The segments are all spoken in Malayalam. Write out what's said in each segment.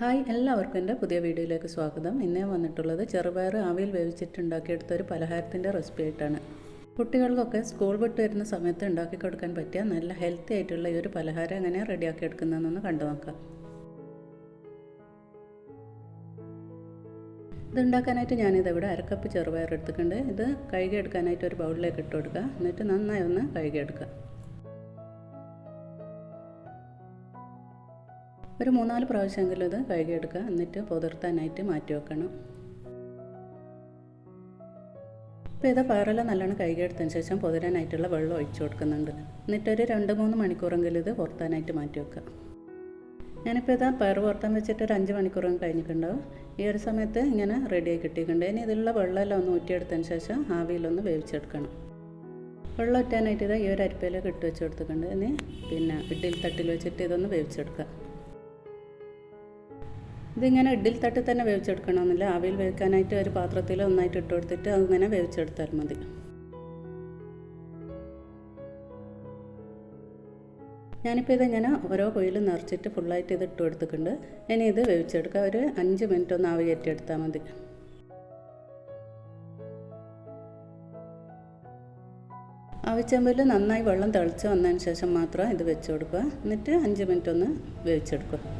ഹായ് എല്ലാവർക്കും എന്റെ പുതിയ വീഡിയോയിലേക്ക് സ്വാഗതം. ഇന്നേ വന്നിട്ടുള്ളത് ചെറുപയർ ആവിയിൽ വേവിച്ചിട്ടുണ്ടാക്കിയെടുത്ത ഒരു പലഹാരത്തിന്റെ റെസിപ്പി ആയിട്ടാണ് കുട്ടികൾക്കൊക്കെ സ്കൂൾ വിട്ട് വരുന്ന സമയത്ത് ഉണ്ടാക്കി കൊടുക്കാൻ പറ്റിയ നല്ല ഹെൽത്തി ആയിട്ടുള്ള ഈ ഒരു പലഹാരം എങ്ങനെയാണ് റെഡിയാക്കി എടുക്കുന്നതെന്നൊന്ന് കണ്ടു നോക്കാം. ഇതുണ്ടാക്കാനായിട്ട് ഞാനിതിവിടെ അരക്കപ്പ് ചെറുപയർ എടുത്തിട്ടുണ്ട്. ഇത് കഴുകി എടുക്കാനായിട്ട് ഒരു ബൗളിലേക്ക് ഇട്ട് കൊടുക്കുക. എന്നിട്ട് നന്നായി ഒന്ന് കഴുകിയെടുക്കുക. ഒരു മൂന്നാൽ പ്രാവശ്യമെങ്കിലും ഇത് കഴുകിയെടുക്കുക. എന്നിട്ട് പുതിർത്താനായിട്ട് മാറ്റി വെക്കണം. ഇപ്പോൾ ഇത് പയറെല്ലാം നല്ലോണം കഴുകിയെടുത്തതിന് ശേഷം പുതിരാനായിട്ടുള്ള വെള്ളം ഒഴിച്ചു കൊടുക്കുന്നുണ്ട്. എന്നിട്ടൊരു രണ്ട് മൂന്ന് മണിക്കൂറെങ്കിലും ഇത് പുറത്താനായിട്ട് മാറ്റി വെക്കുക. ഞാനിപ്പോൾ ഇതാ പയർ പുറത്താൻ വെച്ചിട്ട് ഒരു അഞ്ച് മണിക്കൂറും കഴിഞ്ഞിട്ടുണ്ടാവും. ഈ ഒരു സമയത്ത് ഇങ്ങനെ റെഡിയായി കിട്ടിയിട്ടുണ്ട്. ഇനി ഇതിലുള്ള വെള്ളമെല്ലാം ഒന്ന് ഊറ്റിയെടുത്തതിന് ശേഷം ആവിയിലൊന്ന് വേവിച്ചെടുക്കണം. വെള്ളം ഊറ്റാനായിട്ട് ഇതാ ഈ ഒരു അരിപ്പയിലേക്ക് ഇട്ട് വെച്ച് കൊടുത്തിട്ടുണ്ട്. ഇനി പിന്നെ ഇഡ്ഡലി തട്ടിൽ വെച്ചിട്ട് ഇതൊന്ന് വേവിച്ചെടുക്കുക. ഇതിങ്ങനെ ഇഡ്ഡലി തട്ടിൽ തന്നെ വേവിച്ചെടുക്കണമെന്നില്ല. ആവിയിൽ വേവിക്കാനായിട്ട് ഒരു പാത്രത്തിൽ ഒന്നായിട്ട് ഇട്ട് കൊടുത്തിട്ട് അങ്ങനെ വേവിച്ചെടുത്താൽ മതി. ഞാനിപ്പോൾ ഇതിങ്ങനെ ഓരോ കൊയിലും നിറച്ചിട്ട് ഫുള്ളായിട്ട് ഇത് ഇട്ട് കൊടുത്തിട്ടുണ്ട്. ഇനി ഇത് വേവിച്ചെടുക്കുക. ഒരു അഞ്ച് മിനിറ്റ് ഒന്ന് ആവി കയറ്റിയെടുത്താൽ മതി. ആവിച്ചമ്പിൽ നന്നായി വെള്ളം തിളച്ച് വന്നതിന് ശേഷം മാത്രം ഇത് വെച്ച് കൊടുക്കുക. എന്നിട്ട് അഞ്ച് മിനിറ്റ് ഒന്ന് വേവിച്ചെടുക്കുക.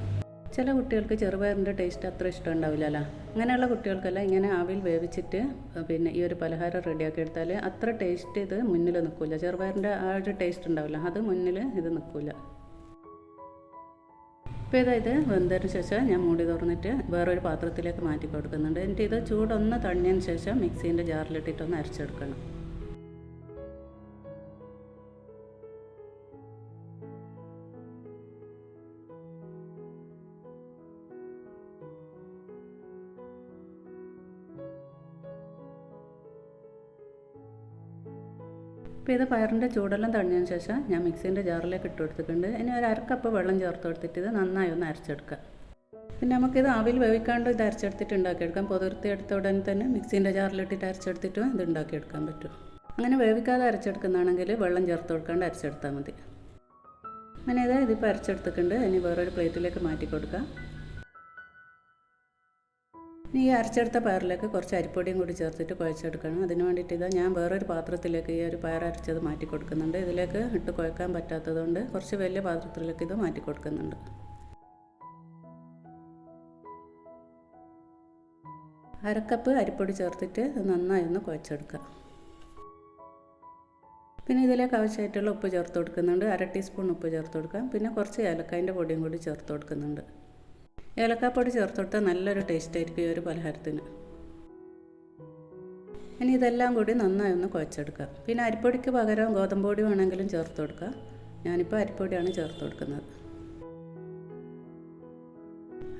ചില കുട്ടികൾക്ക് ചെറുപയറിന്റെ ടേസ്റ്റ് അത്ര ഇഷ്ടം ഉണ്ടാവില്ലല്ലോ അങ്ങനെയുള്ള കുട്ടികൾക്കെല്ലാം ഇങ്ങനെ ആവിൽ വേവിച്ചിട്ട് പിന്നെ ഈ ഒരു പലഹാരം റെഡിയാക്കി എടുത്താൽ അത്ര ടേസ്റ്റ് ഇത് മുന്നിൽ നിൽക്കില്ല ചെറുപയറിന്റെ ആ ഒരു ടേസ്റ്റ് ഉണ്ടാവില്ല. അത് മുന്നിൽ ഇത് നിൽക്കില്ല ഇപ്പോൾ ഇതായത് വെന്തതിന് ശേഷം ഞാൻ മൂടി തുറന്നിട്ട് വേറൊരു പാത്രത്തിലേക്ക് മാറ്റി കൊടുക്കുന്നുണ്ട്. എന്നിട്ട് ഇത് ചൂടൊന്ന് തണിഞ്ഞതിന് ശേഷം മിക്സീന്റെ ജാറിലിട്ടിട്ടൊന്ന് അരച്ചെടുക്കണം. ഇപ്പോൾ ഇത് പയറിന്റെ ചൂടെല്ലാം തണിഞ്ഞതിന് ശേഷം ഞാൻ മിക്സീന്റെ ജാറിലേക്ക് ഇട്ട് കൊടുത്തിട്ടുണ്ട്. ഇനി ഒരു അരക്കപ്പ് വെള്ളം ചേർത്ത് കൊടുത്തിട്ട് ഇത് നന്നായി ഒന്ന് അരച്ചെടുക്കുക. പിന്നെ നമുക്കിത് ആവിൽ വേവിക്കാണ്ട് ഇത് അരച്ചെടുത്തിട്ട് ഉണ്ടാക്കിയെടുക്കാം. പുതിർത്തി എടുത്ത ഉടനെ തന്നെ മിക്സീന്റെ ജാറിലിട്ടിട്ട് അരച്ചെടുത്തിട്ട് ഇത് ഉണ്ടാക്കിയെടുക്കാൻ പറ്റും. അങ്ങനെ വേവിക്കാതെ അരച്ചെടുക്കുന്നതാണെങ്കിൽ വെള്ളം ചേർത്ത് കൊടുക്കാണ്ട് അരച്ചെടുത്താൽ മതി. അങ്ങനെ ഇത് ഇതിപ്പോൾ അരച്ചെടുത്തിട്ടുണ്ട്. ഇനി വേറൊരു പ്ലേറ്റിലേക്ക് മാറ്റി കൊടുക്കാം. ഇനി ഈ അരച്ചെടുത്ത പയറിലേക്ക് കുറച്ച് അരിപ്പൊടിയും കൂടി ചേർത്തിട്ട് കുഴച്ചെടുക്കണം. അതിന് വേണ്ടിയിട്ട് ഇതാ ഞാൻ വേറൊരു പാത്രത്തിലേക്ക് ഈ ഒരു പയർ അരച്ചത് മാറ്റി കൊടുക്കുന്നുണ്ട്. ഇതിലേക്ക് ഇട്ട് കുഴക്കാൻ പറ്റാത്തതുകൊണ്ട് കുറച്ച് വലിയ പാത്രത്തിലേക്ക് ഇത് മാറ്റി കൊടുക്കുന്നുണ്ട്. അരക്കപ്പ് അരിപ്പൊടി ചേർത്തിട്ട് നന്നായി ഒന്ന് കുഴച്ചെടുക്കുക പിന്നെ ഇതിലേക്ക് ആവശ്യമായിട്ടുള്ള ഉപ്പ് ചേർത്ത് കൊടുക്കുന്നുണ്ട്. അര ടീസ്പൂൺ ഉപ്പ് ചേർത്ത് കൊടുക്കാം. പിന്നെ കുറച്ച് ഏലക്കായന്റെ പൊടിയും കൂടി ചേർത്ത് കൊടുക്കുന്നുണ്ട്. ഏലക്കാപ്പൊടി ചേർത്തൊട്ട് നല്ലൊരു ടേസ്റ്റ് ആയിരിക്കും ഈ ഒരു പലഹാരത്തിന്. ഇനി ഇതെല്ലാം കൂടി നന്നായി ഒന്ന് കുഴച്ചെടുക്കുക. പിന്നെ അരിപ്പൊടിക്ക് പകരം ഗോതമ്പൊടി വേണമെങ്കിലും ചേർത്ത് കൊടുക്കുക. ഞാനിപ്പോൾ അരിപ്പൊടിയാണ് ചേർത്ത് കൊടുക്കുന്നത്.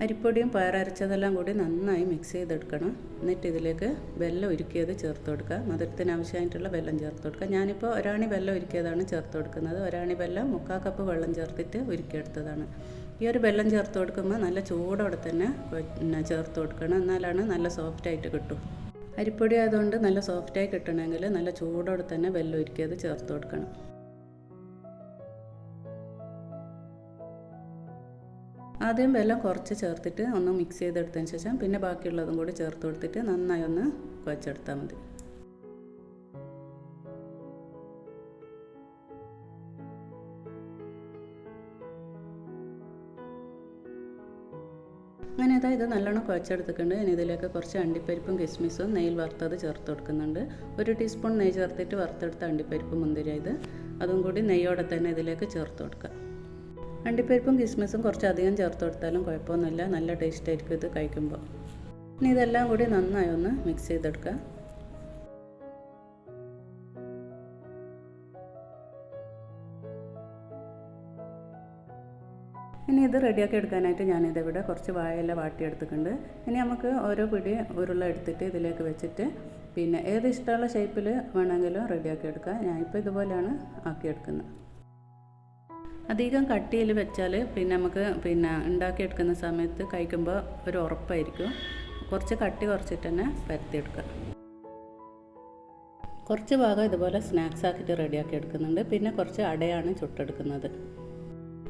അരിപ്പൊടിയും പയറരച്ചതെല്ലാം കൂടി നന്നായി മിക്സ് ചെയ്തെടുക്കണം. എന്നിട്ട് ഇതിലേക്ക് വെല്ലം ഉരുക്കിയത് ചേർത്ത് കൊടുക്കുക. മധുരത്തിന് ആവശ്യമായിട്ടുള്ള വെല്ലം ചേർത്ത് കൊടുക്കുക. ഞാനിപ്പോൾ ഒരാണി വെല്ലം ഉരുക്കിയതാണ് ചേർത്ത് കൊടുക്കുന്നത്. ഒരാണി വെല്ലം മുക്കാൽ കപ്പ് വെള്ളം ചേർത്തിട്ട് ഉരുക്കിയെടുത്തതാണ്. ഈ ഒരു വെല്ലം ചേർത്ത് കൊടുക്കുമ്പോൾ നല്ല ചൂടോടെ തന്നെ ചേർത്ത് കൊടുക്കണം. എന്നാലാണ് നല്ല സോഫ്റ്റായിട്ട് കിട്ടും. അരിപ്പൊടി ആയതുകൊണ്ട് നല്ല സോഫ്റ്റായി കിട്ടണമെങ്കിൽ നല്ല ചൂടോടെ തന്നെ വെല്ലം ഉരുക്കിയത് ചേർത്ത് കൊടുക്കണം. ആദ്യം വെള്ളം കുറച്ച് ചേർത്തിട്ട് ഒന്ന് മിക്സ് ചെയ്തെടുത്തതിന് ശേഷം പിന്നെ ബാക്കിയുള്ളതും കൂടി ചേർത്ത് കൊടുത്തിട്ട് നന്നായി ഒന്ന് കുഴച്ചെടുത്താൽ മതി. അങ്ങനെ അതാ ഇത് നല്ലോണം കുഴച്ചെടുത്തിട്ടുണ്ട്. ഇനി ഇതിലേക്ക് കുറച്ച് അണ്ടിപ്പരിപ്പും കിസ്മിസും നെയ്യിൽ വറുത്തത് ചേർത്ത് കൊടുക്കുന്നുണ്ട്. ഒരു ടീസ്പൂൺ നെയ്യ് ചേർത്തിട്ട് വറുത്തെടുത്ത അണ്ടിപ്പരിപ്പ് മുന്തിരി ഇത്. അതും കൂടി നെയ്യോടെ തന്നെ ഇതിലേക്ക് ചേർത്ത് കൊടുക്കുക. അണ്ടിപ്പരിപ്പും കിസ്മിസും കുറച്ചധികം ചേർത്ത് കൊടുത്താലും കുഴപ്പമൊന്നുമില്ല. നല്ല ടേസ്റ്റ് ആയിരിക്കും ഇത് കഴിക്കുമ്പോൾ. ഇനി ഇതെല്ലാം കൂടി നന്നായി ഒന്ന് മിക്സ് ചെയ്തെടുക്കുക. ഇനി ഇത് റെഡിയാക്കി എടുക്കാനായിട്ട് ഞാനിതിവിടെ കുറച്ച് വാഴയില വാട്ടിയെടുത്തിട്ടുണ്ട്. ഇനി നമുക്ക് ഓരോ പിടി ഉരുള എടുത്തിട്ട് ഇതിലേക്ക് വെച്ചിട്ട് പിന്നെ ഏത് ഇഷ്ടമുള്ള ഷേപ്പിൽ വേണമെങ്കിലും റെഡിയാക്കി എടുക്കുക. ഞാനിപ്പോൾ ഇതുപോലെയാണ് ആക്കിയെടുക്കുന്നത്. അധികം കട്ടിയിൽ വെച്ചാൽ പിന്നെ നമുക്ക് പിന്നെ ഉണ്ടാക്കിയെടുക്കുന്ന സമയത്ത് കഴിക്കുമ്പോൾ ഒരു ഉറപ്പായിരിക്കും. കുറച്ച് കട്ടി കുറച്ചിട്ട് തന്നെ പരത്തിയെടുക്കുക. കുറച്ച് ഭാഗം ഇതുപോലെ സ്നാക്സ് ആക്കിയിട്ട് റെഡിയാക്കി എടുക്കുന്നുണ്ട്. പിന്നെ കുറച്ച് അടയാണ് ചുട്ടെടുക്കുന്നത്.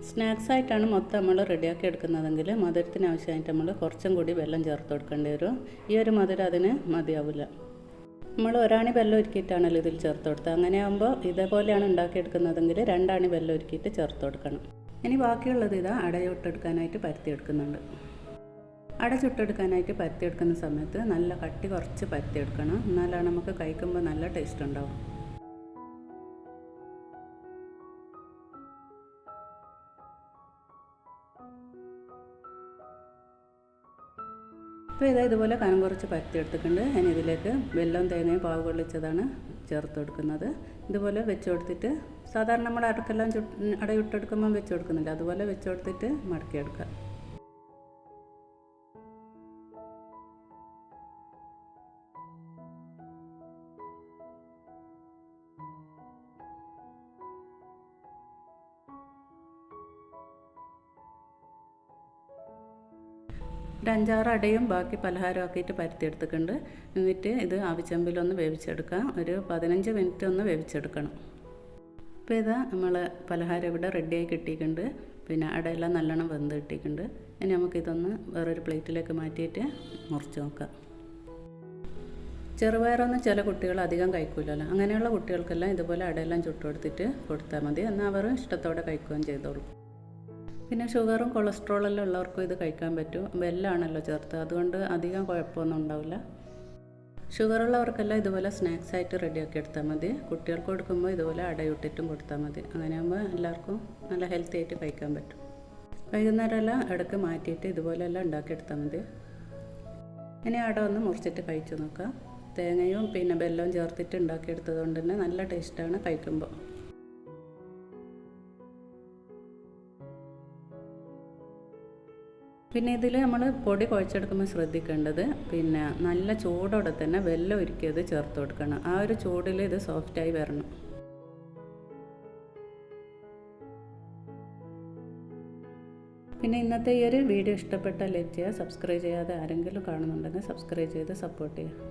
സ്നാക്സ് ആയിട്ടാണ് മൊത്തം നമ്മൾ റെഡിയാക്കി എടുക്കുന്നതെങ്കിൽ മധുരത്തിന് ആവശ്യമായിട്ട് നമ്മൾ കുറച്ചും കൂടി വെള്ളം ചേർത്ത് കൊടുക്കേണ്ടി വരും. ഈ ഒരു മധുരം അതിന് മതിയാവില്ല. നമ്മൾ ഒരാണി വെല്ലം ഒരുക്കിയിട്ടാണല്ലോ ഇതിൽ ചേർത്ത് കൊടുത്തത്. അങ്ങനെ ആകുമ്പോൾ ഇതേപോലെയാണ് ഉണ്ടാക്കിയെടുക്കുന്നതെങ്കിൽ രണ്ടാണി വെല്ലം ഒരുക്കിയിട്ട് ചേർത്ത് കൊടുക്കണം. ഇനി ബാക്കിയുള്ളത് ഇതാ അടയൊട്ടെടുക്കാനായിട്ട് പരത്തിയെടുക്കുന്നുണ്ട്. അട ചുട്ടെടുക്കാനായിട്ട് പരത്തിയെടുക്കുന്ന സമയത്ത് നല്ല കട്ടി കുറച്ച് പരത്തിയെടുക്കണം. എന്നാലാണ് നമുക്ക് കഴിക്കുമ്പോൾ നല്ല ടേസ്റ്റ് ഉണ്ടാവും. അപ്പോൾ ഇതാ ഇതുപോലെ കനം കുറച്ച് പരത്തി എടുത്തിട്ടുണ്ട്. ഞാൻ ഇതിലേക്ക് വെല്ലം തേങ്ങയും പാവ് കൊള്ളിച്ചതാണ് ചേർത്ത് കൊടുക്കുന്നത്. ഇതുപോലെ വെച്ച് കൊടുത്തിട്ട് സാധാരണ നമ്മൾ അടക്കെല്ലാം ചുട്ട് അടയിട്ടെടുക്കുമ്പം വെച്ച് കൊടുക്കുന്നില്ല. അതുപോലെ വെച്ച് കൊടുത്തിട്ട് മടക്കിയെടുക്കുക ഒരു അഞ്ചാറ് അടയും ബാക്കി പലഹാരം ആക്കിയിട്ട് പരത്തിയെടുത്തിട്ടുണ്ട്. എന്നിട്ട് ഇത് ആവിച്ചമ്പിലൊന്ന് വേവിച്ചെടുക്കാം ഒരു പതിനഞ്ച് മിനിറ്റ് ഒന്ന് വേവിച്ചെടുക്കണം. അപ്പോൾ ഇതാ നമ്മൾ പലഹാരം ഇവിടെ റെഡിയായി കിട്ടിയിട്ടുണ്ട്. പിന്നെ അടയെല്ലാം നല്ലോണം വെന്ത് കിട്ടിയിട്ടുണ്ട്. ഇനി നമുക്കിതൊന്ന് വേറൊരു പ്ലേറ്റിലേക്ക് മാറ്റിയിട്ട് മുറിച്ച് നോക്കാം. ചെറുപയറൊന്നും ചില കുട്ടികൾ അധികം കഴിക്കില്ലല്ലോ അങ്ങനെയുള്ള കുട്ടികൾക്കെല്ലാം ഇതുപോലെ അടയെല്ലാം ചുട്ടുകൊടുത്തിട്ട് കൊടുത്താൽ മതി. എന്നാൽ അവർ ഇഷ്ടത്തോടെ കഴിക്കുകയും ചെയ്തോളും. പിന്നെ ഷുഗറും കൊളസ്ട്രോളെല്ലാം ഉള്ളവർക്കും ഇത് കഴിക്കാൻ പറ്റും. വെല്ലാണല്ലോ ചേർത്ത്. അതുകൊണ്ട് അധികം കുഴപ്പമൊന്നും ഉണ്ടാവില്ല. ഷുഗർ ഷുഗറുള്ളവർക്കെല്ലാം ഇതുപോലെ സ്നാക്സ് ആയിട്ട് റെഡിയാക്കി എടുത്താൽ മതി. കുട്ടികൾക്ക് കൊടുക്കുമ്പോൾ ഇതുപോലെ അടയിട്ടിട്ടും കൊടുത്താൽ മതി. അങ്ങനെയാകുമ്പോൾ എല്ലാവർക്കും നല്ല ഹെൽത്തി ആയിട്ട് കഴിക്കാൻ പറ്റും. വൈകുന്നേരമെല്ലാം ഇടയ്ക്ക് മാറ്റിയിട്ട് ഇതുപോലെയെല്ലാം ഉണ്ടാക്കിയെടുത്താൽ മതി. ഇനി അട ഒന്ന് മുറിച്ചിട്ട് കഴിച്ചു നോക്കാം. തേങ്ങയും പിന്നെ ബെല്ലവും ചേർത്തിട്ട് ഉണ്ടാക്കിയെടുത്തത് കൊണ്ട് തന്നെ നല്ല ടേസ്റ്റാണ് കഴിക്കുമ്പോൾ. പിന്നെ ഇതിൽ നമ്മൾ പൊടി കുഴച്ചെടുക്കുമ്പോൾ ശ്രദ്ധിക്കേണ്ടത് പിന്നെ നല്ല ചൂടോടെ തന്നെ വെള്ളം ഒരുക്കിയത് ചേർത്ത് കൊടുക്കണം. ആ ഒരു ചൂടിൽ ഇത് സോഫ്റ്റായി വരണം. പിന്നെ ഇന്നത്തെ ഈ ഒരു വീഡിയോ ഇഷ്ടപ്പെട്ടാൽ ലൈക്ക് ചെയ്യുക സബ്സ്ക്രൈബ് ചെയ്യാതെ ആരെങ്കിലും കാണുന്നുണ്ടെങ്കിൽ സബ്സ്ക്രൈബ് ചെയ്ത് സപ്പോർട്ട് ചെയ്യുക.